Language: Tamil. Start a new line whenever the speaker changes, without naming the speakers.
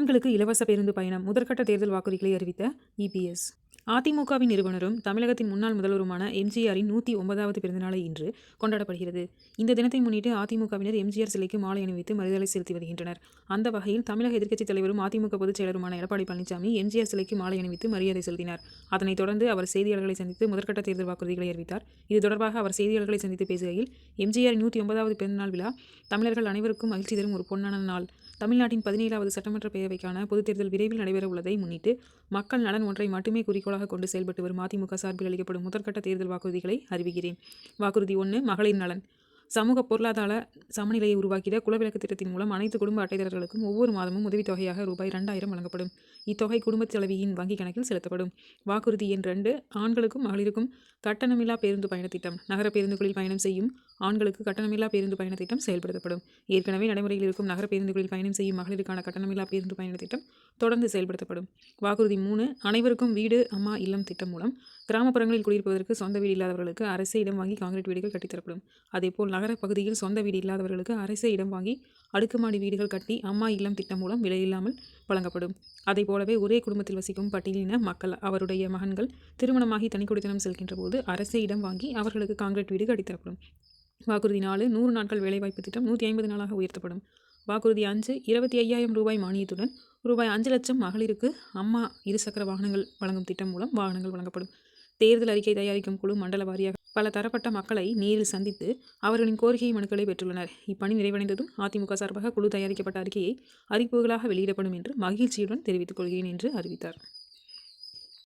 ஆண்களுக்கு இலவச பேருந்து பயணம் முதற்கட்ட தேர்தல் வாக்குறுதிகளை அறிவித்த இபிஎஸ். அதிமுகவின் நிறுவனரும் தமிழகத்தின் முன்னாள் முதல்வருமான எம்ஜிஆரின் நூற்றி ஒன்பதாவது பிறந்தநாளை இன்று கொண்டாடப்படுகிறது. இந்த தினத்தை முன்னிட்டு அதிமுகவினர் எம்ஜிஆர் சிலைக்கு மாலை அணிவித்து மரியாதை செலுத்தி வருகின்றனர். அந்த வகையில் தமிழக எதிர்க்கட்சித் தலைவரும் அதிமுக பொதுச் செயலருமான எடப்பாடி பழனிசாமி எம்ஜிஆர் சிலைக்கு மாலை அணிவித்து மரியாதை செலுத்தினார். அதனைத் தொடர்ந்து அவர் செய்தியாளர்களை சந்தித்து முதற்கட்ட தேர்தல் வாக்குறுதிகளை அறிவித்தார். இது தொடர்பாக அவர் செய்தியாளர்களை சந்தித்து பேசுகையில் எம்ஜிஆர் நூற்றி ஒன்பதாவது பிறந்தநாள் விழா தமிழர்கள் அனைவருக்கும் மகிழ்ச்சி தரும் ஒரு பொன்னான நாள். தமிழ்நாட்டின் பதினேழாவது சட்டமன்ற பேரவைக்கான பொதுத் தேர்தல் விரைவில் நடைபெற உள்ளதை முன்னிட்டு மக்கள் நலன் ஒன்றை மட்டுமே குறிக்கோளாக கொண்டு செயல்பட்டு வரும் அதிமுக சார்பில் அளிக்கப்படும் முதற்கட்ட தேர்தல் வாக்குறுதிகளை அறிவிக்கிறேன். வாக்குறுதி ஒன்று மகளிர் நலன். சமூக பொருளாதார சமநிலையை உருவாக்கிட குலவிளக்கு திட்டத்தின் மூலம் அனைத்து குடும்ப அட்டைதாரர்களுக்கும் ஒவ்வொரு மாதமும் உதவித்தொகையாக ரூபாய் ரெண்டாயிரம் வழங்கப்படும். இத்தொகை குடும்பத் தலைவியின் வங்கிக் கணக்கில் செலுத்தப்படும். வாக்குறுதி எண் ரெண்டு ஆண்களுக்கும் மகளிருக்கும் கட்டணமில்லா பேருந்து பயணத்திட்டம் நகர பேருந்துகளில் பயணம் செய்யும் ஆண்களுக்கு கட்டணமில்லா பேருந்து பயணத்திட்டம் செயல்படுத்தப்படும். ஏற்கனவே நடைமுறையில் இருக்கும் நகர பேருந்துகளில் பயணம் செய்யும் மகளிருக்கான கட்டணமில்லா பேருந்து பயணத்திட்டம் தொடர்ந்து செயல்படுத்தப்படும். வாக்குறுதி மூணு அனைவருக்கும் வீடு அம்மா இல்லம் திட்டம் மூலம் கிராமப்புறங்களில் குடியிருப்பதற்கு சொந்த வீடு இல்லாதவர்களுக்கு அரசே இடம் வாங்கி காங்கிரீட் வீடுகள் கட்டித்தரப்படும். அதேபோல் நகர பகுதியில் சொந்த வீடு இல்லாதவர்களுக்கு அரசே இடம் வாங்கி அடுக்குமாடி வீடுகள் கட்டி அம்மா இல்லம் திட்டம் மூலம் விலையில்லாமல் வழங்கப்படும். அதை போலவே ஒரே குடும்பத்தில் வசிக்கும் பட்டியலின மக்கள் அவருடைய மகன்கள் திருமணமாகி தனிக்குடித்தனம் செல்கின்ற போது அரசே இடம் வாங்கி அவர்களுக்கு காங்கிரீட் வீடு கட்டித்தரப்படும் வாக்குறுதி நாலு நூறு நாட்கள் வேலைவாய்ப்பு திட்டம் நூற்றி ஐம்பது நாளாக உயர்த்தப்படும். வாக்குறுதி அஞ்சு இருபத்தி ஐயாயிரம் ரூபாய் மானியத்துடன் ரூபாய் அஞ்சு லட்சம் மகளிருக்கு அம்மா இருசக்கர வாகனங்கள் வழங்கும் திட்டம் மூலம் வாகனங்கள் வழங்கப்படும். தேர்தல் அறிக்கை தயாரிக்கும் குழு மண்டல வாரியாக பல தரப்பட்ட மக்களை நேரில் சந்தித்து அவர்களின் கோரிக்கை மனுக்களை பெற்றுள்ளனர். இப்பணி நிறைவடைந்ததும் அதிமுக சார்பாக குழு தயாரிக்கப்பட்ட அறிக்கையை அறிவிப்புகளாக வெளியிடப்படும் என்று மகிழ்ச்சியுடன் தெரிவித்துக் கொள்கிறேன் என்று அறிவித்தார்.